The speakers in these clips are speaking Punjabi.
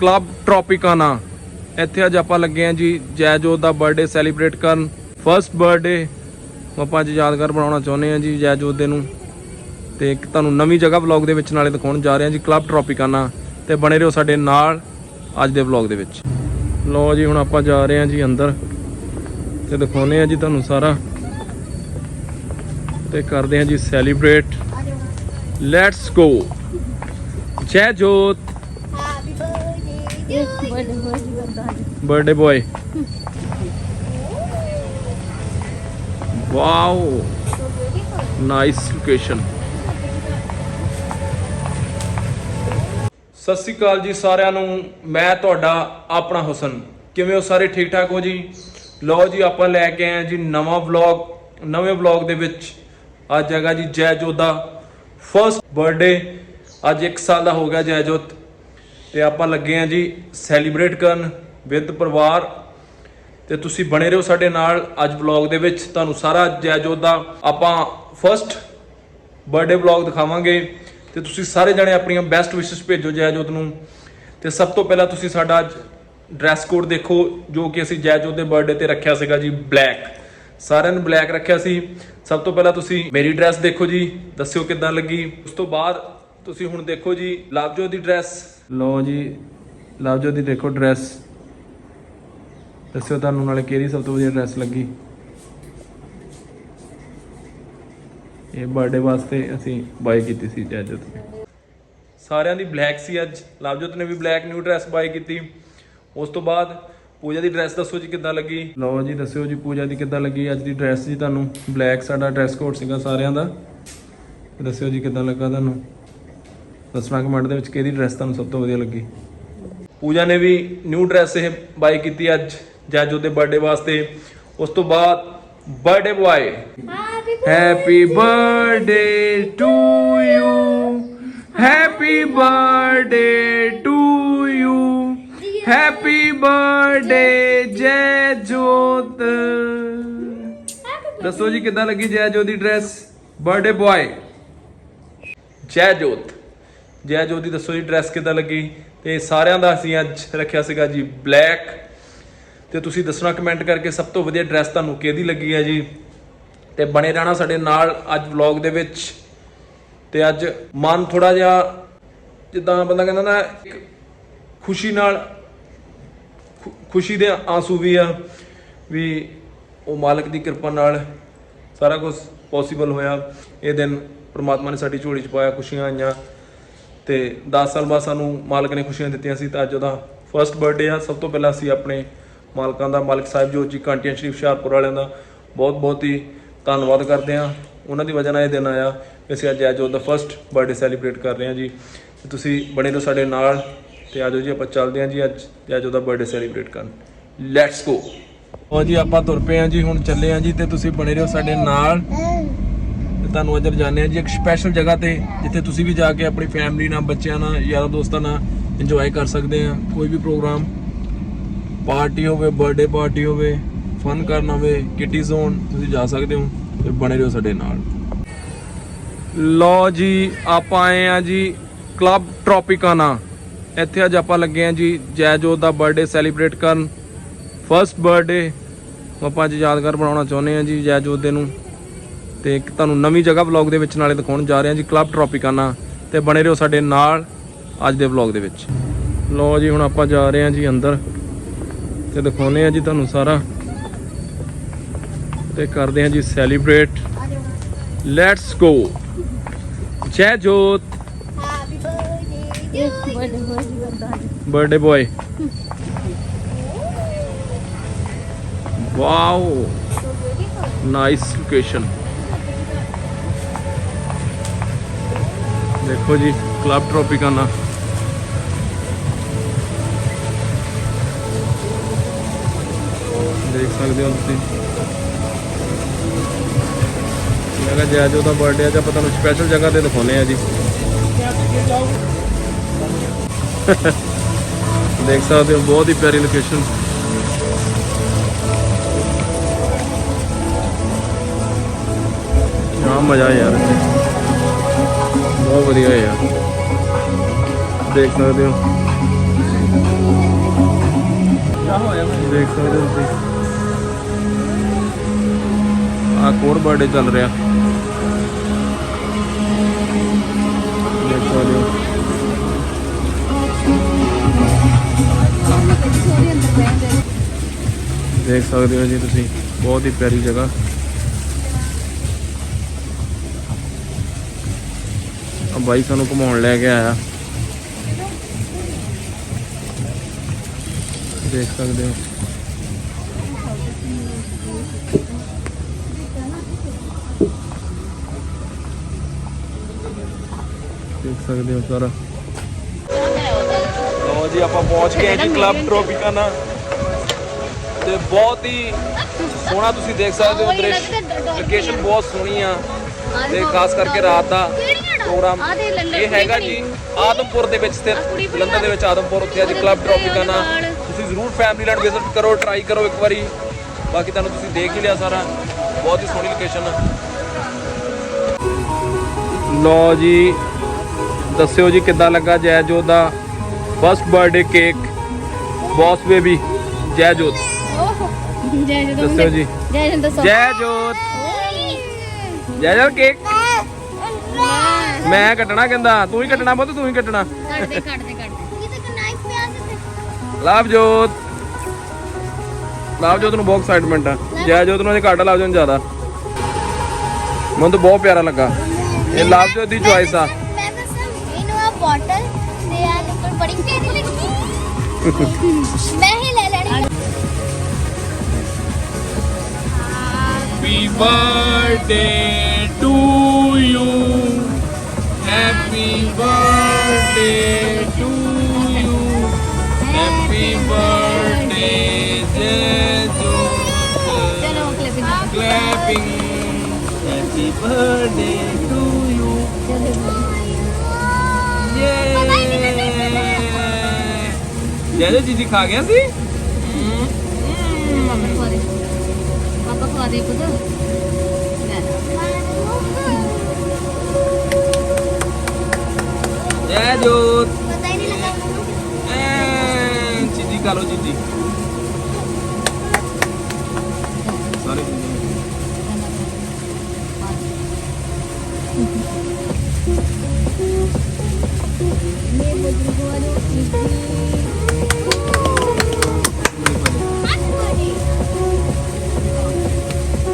ਕਲੱਬ ਟ੍ਰੋਪਿਕਾਨਾ। ਇੱਥੇ ਅੱਜ ਆਪਾਂ ਲੱਗੇ ਆ ਜੀ ਜੈਜੋਤ ਦਾ ਬਰਥਡੇ ਸੈਲੀਬ੍ਰੇਟ ਕਰਨ। ਫਰਸਟ ਬਰਥਡੇ ਆਪਾਂ ਅੱਜ ਯਾਦਗਾਰ ਬਣਾਉਣਾ ਚਾਹੁੰਦੇ ਆ ਜੀ ਜੈਜੋਤ ਦੇ ਨੂੰ। ਤੇ ਇੱਕ ਤੁਹਾਨੂੰ ਨਵੀਂ ਜਗ੍ਹਾ ਵਲੌਗ ਦੇ ਵਿੱਚ ਨਾਲੇ ਦਿਖਾਉਣ ਜਾ ਰਹੇ ਹਾਂ ਜੀ ਕਲੱਬ ਟ੍ਰੋਪਿਕਾਨਾ। ਤੇ ਬਣੇ ਰਹੋ ਸਾਡੇ ਨਾਲ ਅੱਜ ਦੇ ਵਲੌਗ ਦੇ ਵਿੱਚ। ਲੋ ਜੀ, ਹੁਣ ਆਪਾਂ ਜਾ ਰਹੇ ਹਾਂ ਜੀ ਅੰਦਰ। ਤੇ ਦਿਖਾਉਨੇ ਆ ਜੀ ਤੁਹਾਨੂੰ ਸਾਰਾ। ਤੇ ਕਰਦੇ ਹਾਂ ਜੀ ਸੈਲੀਬ੍ਰੇਟ ਲੈਟਸ ਗੋ ਜੈ Jot birthday to you. Nice location ਸਤਿ ਸ਼੍ਰੀ ਅਕਾਲ ਜੀ ਸਾਰਿਆਂ ਨੂੰ। ਮੈਂ ਤੁਹਾਡਾ ਆਪਣਾ ਹੁਸਨ। ਕਿਵੇਂ ਹੋ ਸਾਰੇ? ਠੀਕ ਠਾਕ ਹੋ ਜੀ? ਲਓ ਜੀ, ਆਪਾਂ ਲੈ ਕੇ ਆਏ ਹਾਂ ਜੀ ਨਵਾਂ ਵਲੌਗ ਨਵੇਂ ਵਲੌਗ ਦੇ ਵਿੱਚ ਅੱਜ ਹੈਗਾ ਜੀ ਜੈਜੋਤ ਦਾ ਫਰਸਟ ਬਰਥਡੇ ਅੱਜ 1 ਸਾਲ ਦਾ ਹੋ ਗਿਆ ਜੈ ਜੋਤ। ਤੇ ਆਪਾਂ ਲੱਗੇ ਹਾਂ ਜੀ ਸੈਲੀਬ੍ਰੇਟ ਕਰਨ ਵਿਦ ਪਰਿਵਾਰ। ਤੇ ਤੁਸੀਂ ਬਣੇ ਰਹੋ ਸਾਡੇ ਨਾਲ ਅੱਜ ਵਲੌਗ ਦੇ ਵਿੱਚ। ਤੁਹਾਨੂੰ ਸਾਰਾ ਜੈਜੋਤ ਦਾ ਆਪਾਂ ਫਰਸਟ ਬਰਥਡੇ ਵਲੌਗ ਦਿਖਾਵਾਂਗੇ। ਤੇ ਤੁਸੀਂ ਸਾਰੇ ਜਣੇ ਆਪਣੀਆਂ ਬੈਸਟ ਵਿਸ਼ੇਸ ਭੇਜੋ ਜੈਜੋਤ ਨੂੰ। ਤੇ ਸਭ ਤੋਂ ਪਹਿਲਾਂ ਤੁਸੀਂ ਸਾਡਾ ਅੱਜ ਡਰੈਸ ਕੋਡ ਦੇਖੋ, ਜੋ ਕਿ ਅਸੀਂ ਜੈਜੋਤ ਦੇ ਬਰਥਡੇ ਤੇ ਰੱਖਿਆ ਸੀਗਾ ਜੀ ਬਲੈਕ ਸਾਰਿਆਂ ਨੇ ਬਲੈਕ ਰੱਖਿਆ ਸੀ। ਸਭ ਤੋਂ ਪਹਿਲਾਂ ਤੁਸੀਂ ਮੇਰੀ ਡਰੈਸ ਦੇਖੋ ਜੀ, ਦੱਸਿਓ ਕਿੱਦਾਂ ਲੱਗੀ। ਉਸ ਤੋਂ ਬਾਅਦ ਤੁਸੀਂ ਹੁਣ ਦੇਖੋ ਜੀ ਲਵਜੋਤ ਦੀ ਡਰੈਸ ਲਓ ਜੀ ਲਵਜੋਤ ਦੀ ਦੇਖੋ ਡਰੈਸ ਦੱਸਿਓ ਤੁਹਾਨੂੰ ਨਾਲੇ ਕਿਹੜੀ ਸਭ ਤੋਂ ਵਧੀਆ ਡਰੈਸ ਲੱਗੀ। ਇਹ ਬਰਥਡੇ ਵਾਸਤੇ ਅਸੀਂ ਬਾਈ ਕੀਤੀ ਸੀ ਜੈਜਤ ਨੇ। ਸਾਰਿਆਂ ਦੀ ਬਲੈਕ ਸੀ ਅੱਜ। ਲਵਜੋਤ ਨੇ ਵੀ ਬਲੈਕ ਨਿਊ ਡਰੈਸ ਬਾਈ ਕੀਤੀ। ਉਸ ਤੋਂ ਬਾਅਦ ਪੂਜਾ ਦੀ ਡਰੈਸ ਦੱਸੋ ਜੀ ਕਿੱਦਾਂ ਲੱਗੀ? ਲਓ ਜੀ ਦੱਸਿਓ ਜੀ ਪੂਜਾ ਦੀ ਕਿੱਦਾਂ ਲੱਗੀ ਅੱਜ ਦੀ ਡਰੈਸ ਜੀ ਤੁਹਾਨੂੰ। ਬਲੈਕ ਸਾਡਾ ਡਰੈਸ ਕੋਡ ਸੀਗਾ ਸਾਰਿਆਂ ਦਾ। ਦੱਸਿਓ ਜੀ ਕਿੱਦਾਂ ਲੱਗਾ ਤੁਹਾਨੂੰ। ਦੱਸਣਾ ਕਮੈਂਟ ਦੇ ਵਿੱਚ ਕਿਹਦੀ ਡਰੈਸ ਤੁਹਾਨੂੰ ਸਭ ਤੋਂ ਵਧੀਆ ਲੱਗੀ? ਪੂਜਾ ਨੇ ਵੀ ਨਿਊ ਡਰੈਸ ਇਹ ਬਾਈ ਕੀਤੀ ਅੱਜ ਜੈਜੋ ਦੇ ਬਰਥਡੇ ਵਾਸਤੇ। ਉਸ ਤੋਂ ਬਾਅਦ birthday boy happy birthday to you happy birthday to you happy birthday Jai Jot ਦੱਸੋ ਜੀ ਕਿੱਦਾਂ ਲੱਗੀ ਜੈ ਜੋਤ ਦੀ ਡਰੈਸ ਬਰਥਡੇ ਬੁਆਏ ਜੈ ਜੋਤ ਜੈ ਜੋਤ ਦੀ ਦੱਸੋ ਜੀ ਡਰੈਸ ਕਿੱਦਾਂ ਲੱਗੀ? ਤੇ ਸਾਰਿਆਂ ਦਾ ਅਸੀਂ ਅੱਜ ਰੱਖਿਆ ਸੀਗਾ ਜੀ ਬਲੈਕ ਤੇ ਤੁਸੀਂ ਦੱਸਣਾ ਕਮੈਂਟ ਕਰਕੇ ਸਭ ਤੋਂ ਵਧੀਆ ਡਰੈਸ ਤੁਹਾਨੂੰ ਕਿਹਦੀ ਲੱਗੀ ਹੈ ਜੀ? ਤੇ ਬਣੇ ਰਹਿਣਾ ਸਾਡੇ ਨਾਲ ਅੱਜ ਵਲੌਗ ਦੇ ਵਿੱਚ। ਤੇ ਅੱਜ ਮਨ ਥੋੜਾ ਜਿਹਾ ਜਿੱਦਾਂ ਬੰਦਾ ਕਹਿੰਦਾ ਨਾ, ਇੱਕ ਖੁਸ਼ੀ ਨਾਲ ਖੁ- ਖੁਸ਼ੀ ਦੇ ਆਂਸੂ ਵੀ ਆ, ਵੀ ਉਹ ਮਾਲਕ ਦੀ ਕਿਰਪਾ ਨਾਲ ਸਾਰਾ ਕੁਝ ਪੋਸੀਬਲ ਹੋਇਆ। ਇਹ ਦਿਨ ਪ੍ਰਮਾਤਮਾ ਨੇ ਸਾਡੀ ਝੋਲੀ 'ਚ ਪਾਇਆ, ਖੁਸ਼ੀਆਂ ਆਈਆਂ। ਤੇ 10 ਸਾਲ ਬਾਅਦ ਸਾਨੂੰ ਮਾਲਕ ਨੇ ਖੁਸ਼ੀਆਂ ਦਿੱਤੀਆਂ ਸੀ ਤਾਂ ਅੱਜ ਉਹਦਾ ਫਰਸਟ ਬਰਥਡੇ ਆ। ਸਭ ਤੋਂ ਪਹਿਲਾਂ ਅਸੀਂ ਆਪਣੇ ਮਾਲਕਾਂ ਦਾ, ਮਾਲਕ ਸਾਹਿਬ ਜੋ ਜੀ, ਕਾਂਟੀਆਂ ਸ਼ਰੀਫ, ਹੁਸ਼ਿਆਰਪੁਰ ਵਾਲਿਆਂ ਦਾ ਬਹੁਤ ਬਹੁਤ ਹੀ ਧੰਨਵਾਦ ਕਰਦੇ ਹਾਂ। ਉਹਨਾਂ ਦੀ ਵਜ੍ਹਾ ਨਾਲ ਇਹ ਦਿਨ ਆਇਆ। ਕਿ ਅਸੀਂ ਅੱਜ ਜੋਤ ਦਾ ਫਰਸਟ ਬਰਥਡੇ ਸੈਲੀਬ੍ਰੇਟ ਕਰ ਰਹੇ ਹਾਂ ਜੀ। ਤੁਸੀਂ ਬਣੇ ਰਹੋ ਸਾਡੇ ਨਾਲ ਤੇ ਆਜੋ ਜੀ, ਆਪਾਂ ਚੱਲਦੇ ਹਾਂ ਜੀ ਅੱਜ ਜੋਤ ਦਾ ਬਰਥਡੇ ਸੈਲੀਬ੍ਰੇਟ ਕਰਨ। ਲੈਟਸ ਗੋ ਉਹ ਜੀ, ਆਪਾਂ ਤੁਰ ਪਏ ਹਾਂ ਜੀ, ਹੁਣ ਚੱਲੇ ਹਾਂ ਜੀ ਤੇ ਤੁਸੀਂ ਬਣੇ ਰਹੋ ਸਾਡੇ ਨਾਲ। ਤੁਹਾਨੂੰ ਅੱਜ ਜਾਣਦੇ ਹਾਂ ਜੀ, ਇੱਕ ਸਪੈਸ਼ਲ ਜਗ੍ਹਾ ਤੇ, ਜਿੱਥੇ ਤੁਸੀਂ ਵੀ ਜਾ ਕੇ ਆਪਣੀ ਫੈਮਿਲੀ ਨਾਲ, ਬੱਚਿਆਂ ਨਾਲ, ਯਾਰਾਂ ਦੋਸਤਾਂ ਨਾਲ ਇੰਜੋਏ ਕਰ ਸਕਦੇ ਆ ਕੋਈ ਵੀ ਪ੍ਰੋਗਰਾਮ ਪਾਰਟੀ ਹੋਵੇ ਬਰਥਡੇ ਪਾਰਟੀ ਹੋਵੇ ਫਨ ਕਰਨਾ ਹੋਵੇ ਕਿਟੀ ਜ਼ੋਨ ਤੁਸੀਂ ਜਾ ਸਕਦੇ ਹੋ ਤੇ ਬਣੇ ਰਹੋ ਸਾਡੇ ਨਾਲ। ਲੋ ਜੀ, ਆਪਾਂ ਆਏ ਆ ਜੀ ਕਲੱਬ ਟ੍ਰੋਪਿਕਾਨਾ ਇੱਥੇ ਅੱਜ ਆਪਾਂ ਲੱਗੇ ਆ ਜੀ ਜੈਜੋਤ ਦਾ ਬਰਥਡੇ ਸੈਲੀਬ੍ਰੇਟ ਕਰਨ। ਫਰਸਟ ਬਰਥਡੇ ਆਪਾਂ ਅੱਜ ਯਾਦਗਾਰ ਬਣਾਉਣਾ ਚਾਹੁੰਦੇ ਆ ਜੀ ਜੈਜੋਤ ਦੇ ਨੂੰ। ਤੇ ਇੱਕ ਤੁਹਾਨੂੰ ਨਵੀਂ ਜਗ੍ਹਾ ਵਲੌਗ ਦੇ ਵਿੱਚ ਨਾਲੇ ਦਿਖਾਉਣ ਜਾ ਰਹੇ ਹਾਂ ਜੀ ਕਲੱਬ ਟ੍ਰੋਪਿਕਾਨਾ ਤੇ ਬਣੇ ਰਹੋ ਸਾਡੇ ਨਾਲ ਅੱਜ ਦੇ ਵਲੌਗ ਦੇ ਵਿੱਚ। ਲੋ ਜੀ, ਹੁਣ ਆਪਾਂ ਜਾ ਰਹੇ ਹਾਂ ਜੀ ਅੰਦਰ ਤੇ ਦਿਖਾਉਨੇ ਆ ਜੀ ਤੁਹਾਨੂੰ ਸਾਰਾ। ਤੇ ਕਰਦੇ ਹਾਂ ਜੀ celebrate let's go Jai Jot. Happy birthday birthday boy wow So nice location ਦੇਖੋ ਜੀ ਕਲੱਬ ਟ੍ਰੋਪਿਕਾਨਾ ਦੇਖ ਸਕਦੇ ਹੋ ਤੁਸੀਂ। ਮੈਂ ਕਿਹਾ ਜੈਜੋ ਦਾ ਬਰਥਡੇ ਅੱਜ ਆਪਾਂ ਤੁਹਾਨੂੰ ਸਪੈਸ਼ਲ ਜਗ੍ਹਾ ਤੇ ਦਿਖਾਉਨੇ ਆ ਜੀ। ਦੇਖ ਸਕਦੇ ਹੋ, ਬਹੁਤ ਹੀ ਪਿਆਰੀ ਲੋਕੇਸ਼ਨ ਹਾਂ ਮਜ਼ਾ ਯਾਰ ਇੱਥੇ। ਬਹੁਤ ਵਧੀਆ ਹੈ ਯਾਰ। ਦੇਖ ਸਕਦੇ ਹੋ। ਦੇਖ ਸਕਦੇ ਹੋ ਤੁਸੀਂ। ਆ ਕੋਰ ਬਰਥਡੇ ਚੱਲ ਰਿਹਾ। ਦੇਖ ਸਕਦੇ ਹੋ। ਦੇਖ ਸਕਦੇ ਹੋ ਜੀ ਤੁਸੀਂ। ਬਹੁਤ ਹੀ ਪਿਆਰੀ ਜਗ੍ਹਾ। ਬਾਈ ਸਾਨੂੰ ਘੁਮਾਉਣ ਲੈ ਕੇ ਆਇਆ। ਦੇਖ ਸਕਦੇ ਹੋ। ਦੇਖ ਸਕਦੇ ਹੋ ਸਾਰਾ। ਲੋ ਜੀ ਆਪਾਂ ਪਹੁੰਚ ਗਏ ਜੀ ਕਲੱਬ ਟ੍ਰੋਪਿਕਾਨਾ ਤੇ ਬਹੁਤ ਹੀ ਸੋਹਣਾ ਤੁਸੀਂ ਦੇਖ ਸਕਦੇ ਹੋ ਦ੍ਰਿਸ਼। ਲੋਕੇਸ਼ਨ ਬਹੁਤ ਸੋਹਣੀ ਆ। ਤੇ ਖਾਸ ਕਰਕੇ ਰਾਤ ਦਾ। ਪ੍ਰੋਗਰਾਮ ਇਹ ਹੈਗਾ ਜੀ ਆਦਮਪੁਰ ਦੇ ਵਿੱਚ ਸਥਿਤ। ਜਲੰਧਰ ਦੇ ਵਿੱਚ ਆਦਮਪੁਰ ਉੱਥੇ ਅੱਜ ਕਲੱਬ ਟ੍ਰੋਪਿਕਾਨਾ ਤੁਸੀਂ ਜ਼ਰੂਰ ਫੈਮਿਲੀ ਨਾਲ ਵਿਜ਼ਿਟ ਕਰੋ ਟਰਾਈ ਕਰੋ ਇੱਕ ਵਾਰੀ। ਬਾਕੀ ਤੁਹਾਨੂੰ ਤੁਸੀਂ ਦੇਖ ਹੀ ਲਿਆ ਸਾਰਾ। ਬਹੁਤ ਹੀ ਸੋਹਣੀ ਲੋਕੇਸ਼ਨ ਆ। ਲੋ ਜੀ ਦੱਸਿਓ ਜੀ ਕਿੱਦਾਂ ਲੱਗਾ ਜੈ ਜੋਤ ਦਾ first birthday cake boss baby Jai Jot Jai ਜੈ ਦੱਸਿਓ ਜੀ ਜੈ। ਜੈ ਦੱਸੋ ਜੈ ਜੋਤ ਜੈ ਜੈ ਕੇਕ ਮੈਂ ਕੱਟਣਾ ਕਹਿੰਦਾ ਤੂੰ ਹੀ ਕੱਟਣਾ ਪੁੱਤ ਤੂੰ ਹੀ ਕੱਟਣਾ। ਕੱਟ ਦੇ ਕੱਟ ਦੇ ਕੱਟ ਦੇ ਇਹ ਤਾਂ ਨਾਈਫ ਪਿਆ ਤੇ ਲਵ ਜੋਤ ਲਵ ਜੋਤ ਨੂੰ ਬਹੁਤ ਐਕਸਾਈਟਮੈਂਟ ਆ। ਜੈ ਜੋਤ ਨੂੰ ਅਜੇ ਕੱਟ ਲਵ ਜੋਤ ਨੂੰ ਜ਼ਿਆਦਾ। ਮੈਨੂੰ ਤਾਂ ਬਹੁਤ ਪਿਆਰਾ ਲੱਗਾ। ਇਹ ਲਵ ਜੋਤ ਦੀ ਚੁਆਇਸ ਆ। ਮੈਂ ਦੱਸਾਂ ਇਹਨੂੰ ਆ ਬੋਟਲ ਤੇ ਆ ਨਿਕਲ ਬੜੀ ਪਿਆਰੀ ਲੱਗੀ। ਮੈਂ ਹੀ ਲੈ ਲੈਣੀ Happy birthday to ਜੈਜੋ ਜੀਜੀ ਖਾ ਗਿਆ ਸੀ ਮੰਮੀ ਖਵਾ ਦੇ ਪਾਪਾ ਖਵਾ ਦੇ ਪੁੱਤ ਲੈ ਜੈਜੋ ਪਤਾ ਹੀ ਨਹੀਂ ਲੱਗਾ ਐ ਜੀਜੀ ਖਾ ਲਓ ਜੀਜੀ ਸਾਰੇ ਮੇਰੇ ਬਜ਼ੁਰਗ ਵਾਲੇ happy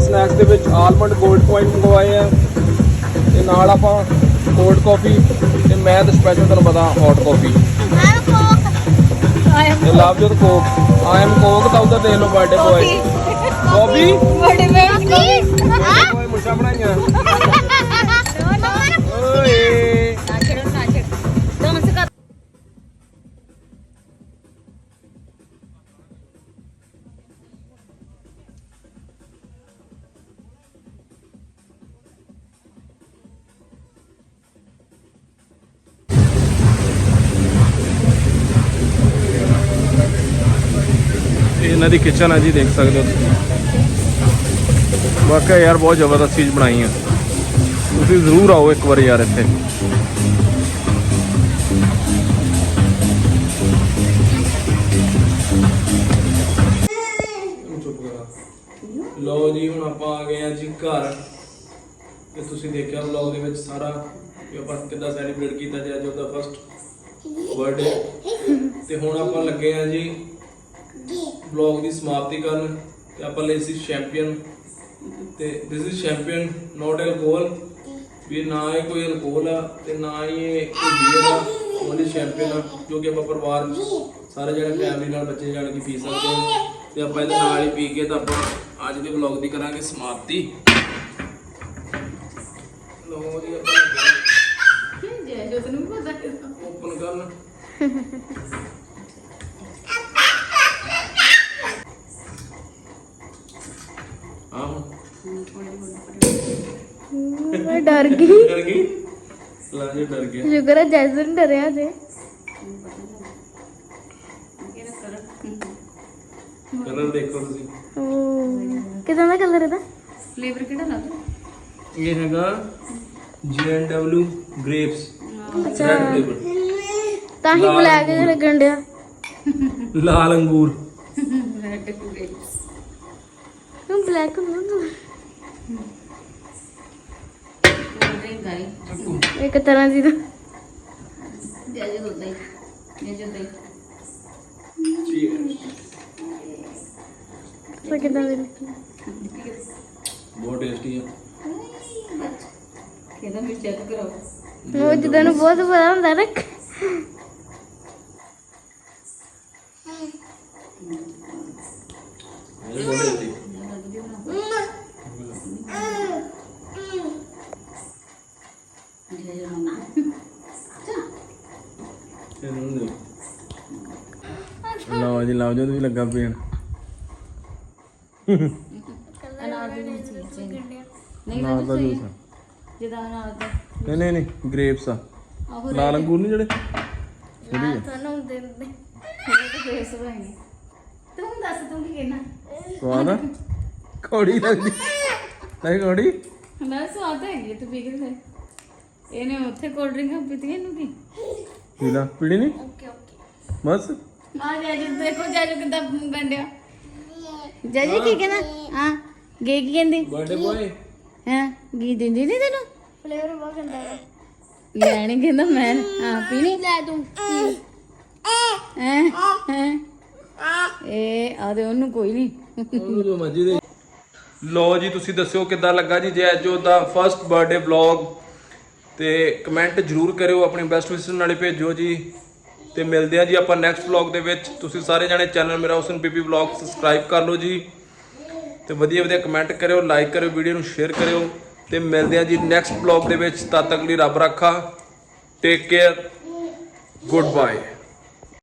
Snacks ਦੇ ਵਿੱਚ ਆਲਮੰਡ 골ਡ ਪੁਆਇੰਟ ਮੰਗਵਾਏ ਆ। ਤੇ ਨਾਲ ਆਪਾਂ ਕੋਲਡ ਕਾਫੀ ਤੇ ਮੈਂ ਤਾਂ ਸਪੈਸ਼ਲ ਤੁਹਾਨੂੰ ਪਤਾ ਹੌਟ ਕਾਫੀ ਤੇ Lovejot coke I am coke ਤਾਂ ਉਧਰ ਦੇਖ ਲਓ ਬਰਥਡੇ ਬॉय ਕਾਫੀ ਓਏ ਮੁੱਛਾਂ ਬਣਾਈਆਂ। ਓਏ। ਇਹਨਾਂ ਦੀ ਕਿਚਨ ਹੈ ਜੀ, ਦੇਖ ਸਕਦੇ ਹੋ ਤੁਸੀਂ। ਵਾਕਿਆ ਯਾਰ ਬਹੁਤ ਜ਼ਬਰਦਸਤ ਚੀਜ਼ ਬਣਾਈ ਹੈ ਤੁਸੀਂ ਜ਼ਰੂਰ ਆਓ ਇੱਕ ਵਾਰ ਯਾਰ ਇੱਥੇ। ਲਓ ਜੀ, ਹੁਣ ਆਪਾਂ ਆ ਗਏ ਆ ਜੀ ਘਰ। ਤੇ ਤੁਸੀਂ ਦੇਖਿਆ ਵਲੌਗ ਦੇ ਵਿੱਚ ਸਾਰਾ ਕਿ ਆਪਾਂ ਕਿੱਦਾਂ ਸੈਲੀਬ੍ਰੇਟ ਕੀਤਾ ਜੀ ਅੱਜ ਉਹਦਾ ਫਸਟ ਬਰਥਡੇ ਤੇ ਹੁਣ ਆਪਾਂ ਲੱਗੇ ਆ ਜੀ ਵਲੌਗ ਦੀ ਸਮਾਪਤੀ ਕਰਨ ਤੇ ਆਪਾਂ ਲਈ ਸੀ ਚੈਂਪੀਅਨ ਤੇ this is champion not alcohol ਵੀ ਨਾ ਹੀ ਕੋਈ ਅਲਕੋਹਲ ਆ ਤੇ ਨਾ ਹੀ ਇਹ ਕੋਈ ਬੀਅਰ ਆ ਓਨਲੀ ਚੈਂਪੀਅਨ ਆ ਜੋ ਕਿ ਆਪਾਂ ਪਰਿਵਾਰ ਸਾਰੇ ਜਣੇ ਫੈਮਿਲੀ ਨਾਲ ਬੱਚੇ ਜਾਣ ਕੇ ਪੀ ਸਕਦੇ ਹਾਂ। ਤੇ ਆਪਾਂ ਇਹਦੇ ਨਾਲ ਹੀ ਪੀ ਕੇ ਤਾਂ ਆਪਾਂ ਅੱਜ ਦੇ ਵਲੌਗ ਦੀ ਕਰਾਂਗੇ ਸਮਾਪਤੀ। ਲੋ ਜੀ ਆਪਾਂ ਜੈ ਜੋ ਤੈਨੂੰ ਪਤਾ ਓਪਨ ਕਰਨ। ਆਹ ਮੈਂ ਡਰ ਗਈ। ਡਰ ਗਈ? ਲਾਜੇ ਡਰ ਗਿਆ। ਸ਼ੁਕਰ ਹੈ ਜੈਸਨ ਡਰਿਆ ਜੇ। ਕਲਰ ਦੇਖੋ ਤੁਸੀਂ। ਕਿਦਾਂ ਦਾ ਕਲਰ ਇਹਦਾ? ਫਲੇਵਰ ਕਿਹੜਾ ਲੱਗਦਾ ਇਹ ਹੈਗਾ G&W grapes ਅੱਛਾ। ਤਾਂ ਹੀ ਲਾਲ ਬਲੈਕ। ਲੱਗਣ ਡਿਆ। ਲਾਲ ਅੰਗੂਰ। ਰੈਡ ਗ੍ਰੇਪਸ ਤੂੰ ਬਲੈਕ ਹੁੰਦਾ ਇੱਕ ਤਰ੍ਹਾਂ ਦੀ ਤਾਂ ਜੈ ਜੋ ਦੁੱਧ ਹੀ ਜੈ ਜੋ ਦਹੀਂ ਚੀਅਰਸ ਤਾਂ ਕਿਦਾਂ ਦੀ ਲੱਗੀ? ਬਹੁਤ ਟੇਸਟੀ ਆ। ਕਹਿੰਦਾ ਵੀ ਚੈੱਕ ਕਰਾਓ ਉਹ ਜਿੱਦਾਂ ਨੂੰ ਬਹੁਤ ਪਤਾ ਹੁੰਦਾ ਨਾ ਇਹ ਬਹੁਤ ਟੇਸਟੀ ਜੈ ਜੋ ਮੰਮਾ ਇਹਨੂੰ ਦੇ ਲਓ ਜੀ ਲਓ ਜਦੋਂ ਵੀ ਲੱਗਾ ਪੀਣ ਅਨਾਰ ਦੀ ਨਹੀਂ ਸੀ ਨਹੀਂ ਨਾਲ ਦਾ ਜੂਸ ਹੈ। ਜਿਹਦਾ ਅਨਾਰ ਦਾ। ਨਹੀਂ ਨਹੀਂ ਨਹੀਂ ਗ੍ਰੇਪਸ ਆ। ਆਹੋ ਲਾਲ ਅੰਗੂਰ ਨਹੀਂ ਜਿਹੜੇ? ਆ। ਤੁਹਾਨੂੰ ਦਿੰਦੇ ਮੇਰੇ ਤਾਂ ਫੇਸ ਬਣਾਈ ਤੂੰ ਦੱਸ ਤੂੰ ਕੀ ਕਹਿਣਾ? ਸਵਾਦ ਆ? ਕੌੜੀ ਲੱਗਦੀ। ਨਹੀਂ ਕੌੜੀ? ਮੈਂ ਸਵਾਦ ਹੈਗੀ ਆ, ਤੂੰ ਪੀ ਕੇ ਦੇਖ। ਇਹਨੇ ਉੱਥੇ ਕੋਲਡ ਡਰਿੰਕ ਪੀਤੀ ਇਹਨੂੰ ਕੀ? ਪੀ ਲਾ ਪੀਣੀ ਨਹੀਂ ਓਕੇ ਓਕੇ ਬਸ। ਆ ਜਾ ਜੀ ਦੇਖੋ ਜਾ ਜੀ ਕਿਦਾਂ ਗੰਡਿਆ ਜਾ ਜੀ ਕੀ ਕਹਿੰਦਾ ਹਾਂ ਗੇ ਕੀ ਕਹਿੰਦੀ? ਬਰਥਡੇ ਬॉय ਹਾਂ ਗੀ ਦਿੰਦੀ ਨਹੀਂ ਤੈਨੂੰ? ਫਲੇਵਰ ਬਹੁਤ ਗੰਦਾ ਹੈ ਲੈਣੀ ਕਹਿੰਦਾ ਮੈਂ ਹਾਂ ਪੀਣੀ ਲੈ ਤੂੰ। ਹੈ ਹੈ। ਇਹ ਆ ਦੇ ਉਹਨੂੰ ਕੋਈ ਨਹੀਂ ਉਹਨੂੰ ਜੋ ਮਰਜ਼ੀ ਦੇ। ਲੋ ਜੀ ਤੁਸੀਂ ਦੱਸਿਓ ਕਿੱਦਾਂ ਲੱਗਾ ਜੀ ਜੈਜੋ ਦਾ ਫਰਸਟ ਬਰਥਡੇ ਵਲੌਗ ਤੇ ਕਮੈਂਟ ਜਰੂਰ ਕਰਿਓ ਆਪਣੀ ਬੈਸਟ ਵਿਸ਼ਸ ਨਾਲੇ ਭੇਜਿਓ ਜੀ। ਤੇ ਮਿਲਦੇ ਹਾਂ ਜੀ ਆਪਾਂ ਨੈਕਸਟ ਵਲੌਗ ਦੇ ਵਿੱਚ। ਤੁਸੀਂ ਸਾਰੇ ਜਾਣੇ ਚੈਨਲ ਮੇਰਾ ਹੁਸਨ ਬੀਬੀ ਵਲੌਗ ਸਬਸਕ੍ਰਾਈਬ ਕਰ ਲਓ ਜੀ। ਤੇ ਵਧੀਆ ਵਧੀਆ ਕਮੈਂਟ ਕਰਿਓ ਲਾਈਕ ਕਰਿਓ ਵੀਡੀਓ ਨੂੰ ਸ਼ੇਅਰ ਕਰਿਓ। ਤੇ ਮਿਲਦੇ ਹਾਂ ਜੀ ਨੈਕਸਟ ਵਲੌਗ ਦੇ ਵਿੱਚ। ਤਦ ਤੱਕ ਲਈ ਰੱਬ ਰੱਖਾ। Take care good bye